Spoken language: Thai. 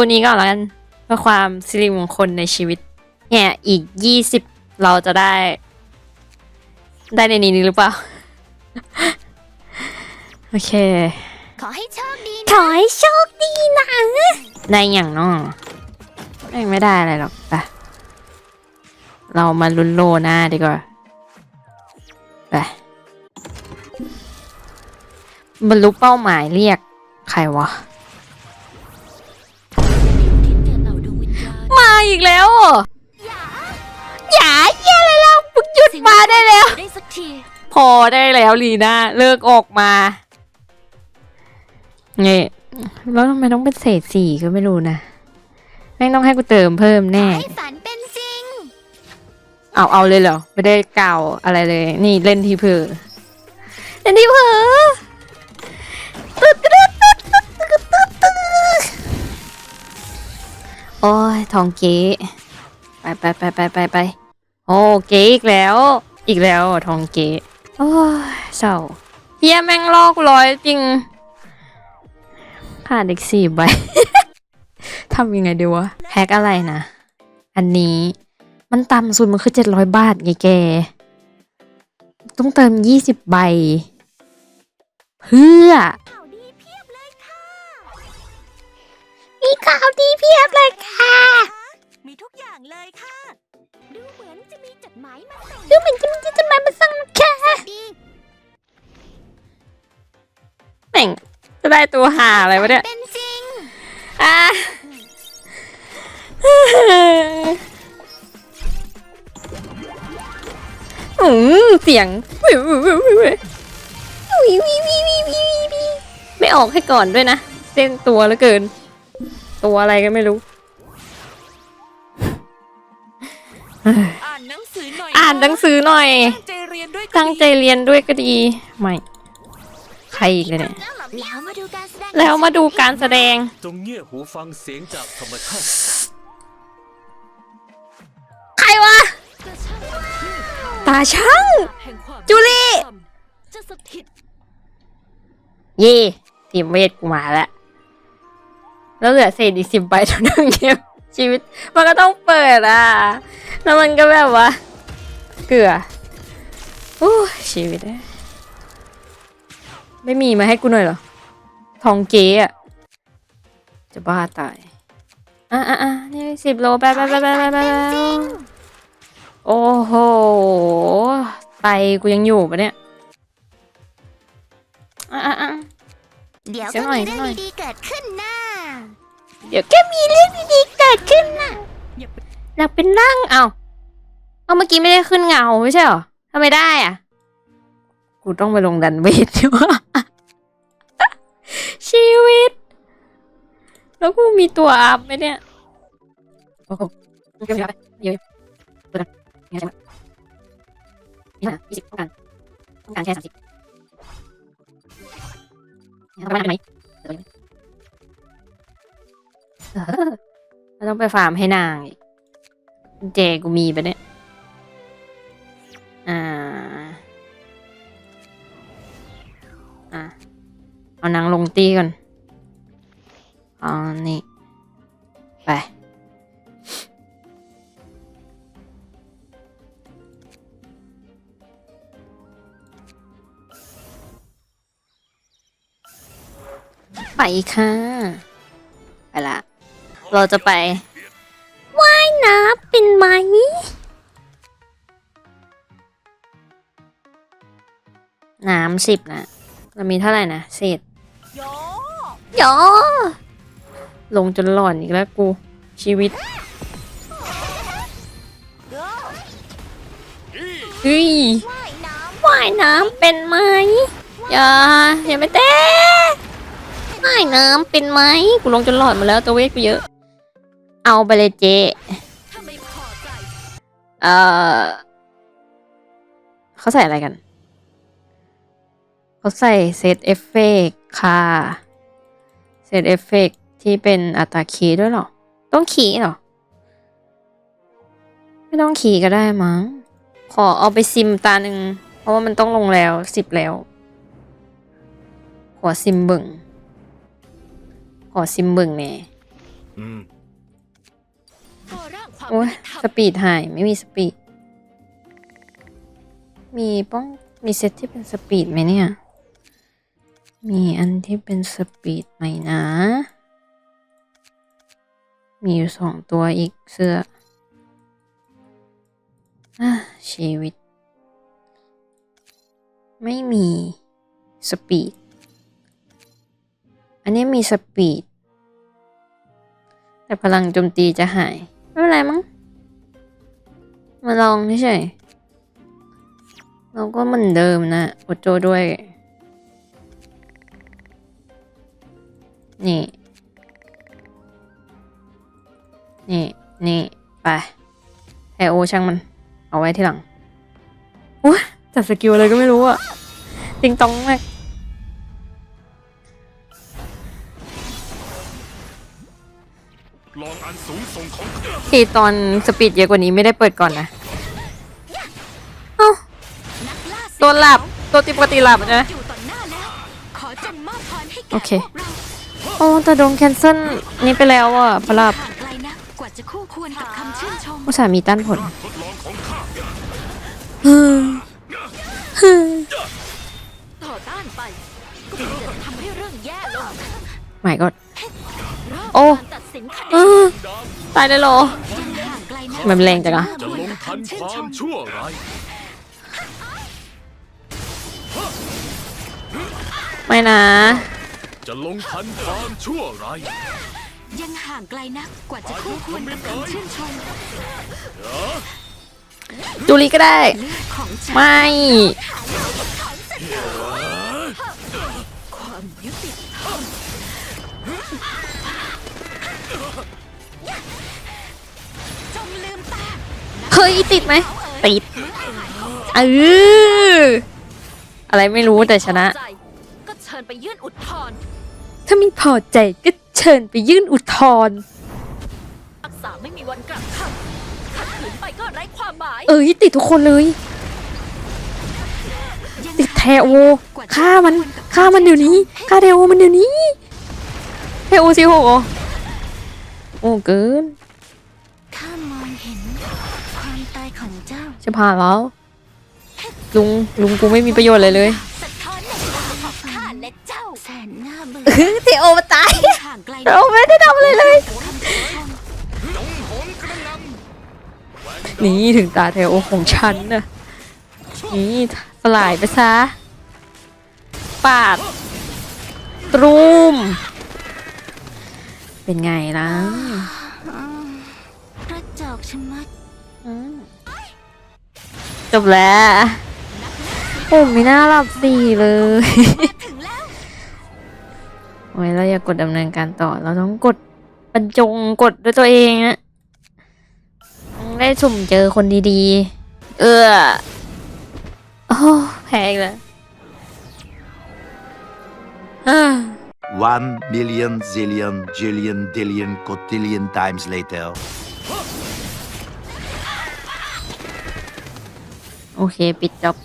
ตัวนี้ก่อนแล้วกันเพื่อความสิริมงคลในชีวิต เนี่ยอีกยี่สิบเราจะได้ ได้ในนี้หรือเปล่า โอเค ขอให้โชคดีขอให้โชคดีนะได้อย่างน้อไม่ไม่ได้อะไรหรอกไปเรามาลุ้นโลหน้าดีกว่าไปบรรลุเป้าหมายเรียกใครวะ อีกแล้วเหรออย่าเยี่ยอะไรแล้วมึงหยุดมาได้แล้ว ได้สักที พอได้แล้วลีน่าเลิกออกมาเนี่ยแล้วทำไมต้องเป็นเศษสี่ก็ไม่รู้นะแม่งต้องให้กูเติมเพิ่มแน่ ให้ฝันเป็นจริง เอาเอาเลยเหรอ ไม่ได้กล่าวอะไรเลย นี่เล่นทีเผลอเล่นทีเผลอตึ๊ดตึ๊ดตึ๊ โอ้ยทองเก๋ไปไปไปไปไปไปโอ้เก๋อีกแล้ว อีกแล้วทองเก๋โอ้ยเศร้าเฮียแม่งลอกร้อยจริงขาดอีกสี่ใบทำยังไงดีวะแพ็กอะไรนะ อันนี้มันต่ำสุดมันคือเจ็ดร้อยบาทไงแก ต้องเติมยี่สิบใบ เพื่อ มีข่าวดีเพียบเลยค่ะ มีทุกอย่างเลยค่ะ ดูเหมือนจะมีจดหมายมาดูเหมือนจะมีจดหมายมาส่งค่ะแม่งจะได้ตัวหาอะไรวะเนี่ยเป็นจริงอ่าอืมเสียงวิววิววิววิววิววิววิวไม่ออกให้ก่อนด้วยนะเต้นตัวแล้วเกิน ตัวอะไรก็ไม่รู้ อ่านหนังสือหน่อยอ่านหนังสือหน่อย ตั้งใจเรียนด้วยก็ตั้งใจเรียนด้วยก็ดี ไม่ ใครอีกเลยเนี่ย แล้วมาดูการแสดงแล้วมาดูการแสดง จงเงี่ยหูฟังเสียงจากธรรมชาติ ใครวะ ตาช่าง แห่งความจุลีจะสถิต เย่ทีมเวทกูมาแล้ว แล้วเหลือเศษอีกสิบใบเท่านั้นเกมชีวิต มันก็ต้องเปิดอะ แล้วมันก็แบบว่า เกลือโอ้ชีวิต ไม่มีมาให้กูหน่อยเหรอ ทองเก๋อะจะบ้าตาย อะอะอะนี่สิบโลไปไปไปไปไปไปโอ้โห ไตกูยังอยู่ปะเนี่ย อะอะอะเดี๋ยวก็มีเรื่องดีๆเกิดขึ้นน่า เดี๋ยวแค่มีเรื่องดีๆเกิดขึ้นน่ะอยากเป็นร่างเอาเอาเมื่อกี้ไม่ได้ขึ้นเงาไม่ใช่เหรอทำไมได้อะ กูต้องไปลงดันเวทดีว่าชีวิต แล้วกูมีตัวอัพไหมเนี่ยโอ้โหเยอะๆเยอะๆตัวนั้นยังไงใช่ไหมนี่นะยี่สิบต้องการต้องการแค่สามสิบทำไมไหม เราต้องไปฟาร์มให้นางอีกเจกูมีไปเนี่ยอ่า อะ เอานางลงตีก่อนเอานี่ไปไปค่ะ ไปละ เราจะไปว่ายน้ำเป็นไหม น้ำสิบนะ เรามีเท่าไหร่นะเศษโยยอลงจนหล่อนอีกแล้วกู ชีวิตเฮ้ยว่ายน้ว่ายน้ำเป็นไหมอย่าอย่าไปเต้ว่ายน้ำเป็นไหมกูลงจนหลอดหมาแล้วตัวเวทกูเยอะ เอาไปเลยเจถ้าไม่พอใจเอ่อเขาใส่อะไรกัน เขาใส่เซตเอฟเฟกค่ะเซตเอฟเฟกที่เป็นอัตราคีด้วยหรอ ต้องคีหรอ ไม่ต้องคีก็ได้มั้ง ขอเอาไปซิมตาหนึ่ง เพราะว่ามันต้องลงแล้วสิบแล้ว ขอซิมเบึ่งขอซิมเบึ่งแน่ อืมก่อร่างความโอ้ยยุติธรรม สปีดหาย ไม่มีสปีด มีป้องมีเซตที่เป็นสปีดไหมเนี่ย มีอันที่เป็นสปีดไหมนะ มีอยู่สองตัวอีกเสื้ออะชีวิต ไม่มีสปีด อันนี้มีสปีด แต่พลังโจมตีจะหาย ไม่เป็นไรมั้งมาลองเฉยๆเราก็เหมือนเดิมนะโอโจด้วย นี่ นี่ นี่ ไปแอโอช่างมัน เอาไว้ที่หลังโอ้ยจับสกิลอะไรก็ไม่รู้อะติงตองมาก ลองอันสูงส่งของข้าที่ตอนสปีดเยอะกว่านี้ไม่ได้เปิดก่อนนะ เอ้า นักล่าตัวหลับ ตัวติปกติหลับนะ อยู่ต่อหน้าแล้ว ขอจงมอบพรให้แก่โอเค พวกเราโอ้แต่โดนแคนเซิลนี่ไปแล้วอะพลับห่างไกลนะกว่าจะคู่ควรกับคำชื่นชมอุตส่าห์มีต้านผลทดลองของข้าต่อต้านไปก็เพียงแต่ทำให้เรื่องแย่ลง หมายก็รอบ โอ้การตัดสินคะแนเอนอตายได้เหรอยังห่างไกลนะมันแรงจังอะ จะลงทันความชั่วร้ายไม่นะ จะลงทันความชั่วร้ายยังห่างไกลนะกว่าจะคู่ควรกับคำชื่นชมจูรีก็ได้ เลือดของฉันไม่ควา เฮ้ยติดไหมติดเอออะไรไม่รู้แต่ชนะพอใจก็เชิญไปยื่นอุทธรณ์ถ้าไม่พอใจก็เชิญไปยื่นอุทธรณ์รักษาไม่มีวันกลับคำขัดขืนไปก็ไร้ความหมายเอ้ยติดทุกคนเลยยังติดแทโอฆ่ามันฆ่ามันเดี๋ยวนี้ฆ่าเทโอมันเดี๋ยวนี้เทโอสิโหโอ้เกิน จ้าจะผ่านแล้ว ลุงลุงกูไม่มีประโยชน์อะไรเลยสะท้อนในตาของข้าและเจ้าแสนน่าเบื่อเออเทโอมาตายยังห่างไกลนะเราไม่ได้ทำอะไรเลยคำชื่นชมจงโหมกระหนำนี่ถึงตาเทโอของฉันน่ะนี่สลายไปซะ ปาด ตรูม เป็นไงล่ะ จบแล้วโอ้ไม่น่าหลับสี่เลย โอ้ยเราอย่ากดดำเนินการต่อ เราต้องกดบรรจงกดด้วยตัวเองอะต้องได้สุ่มเจอคนดีๆ เออโอ้แพ้อีกแล้วอ่า One million zillion jillion dillion cotillion times later. โอเค ปิดจบ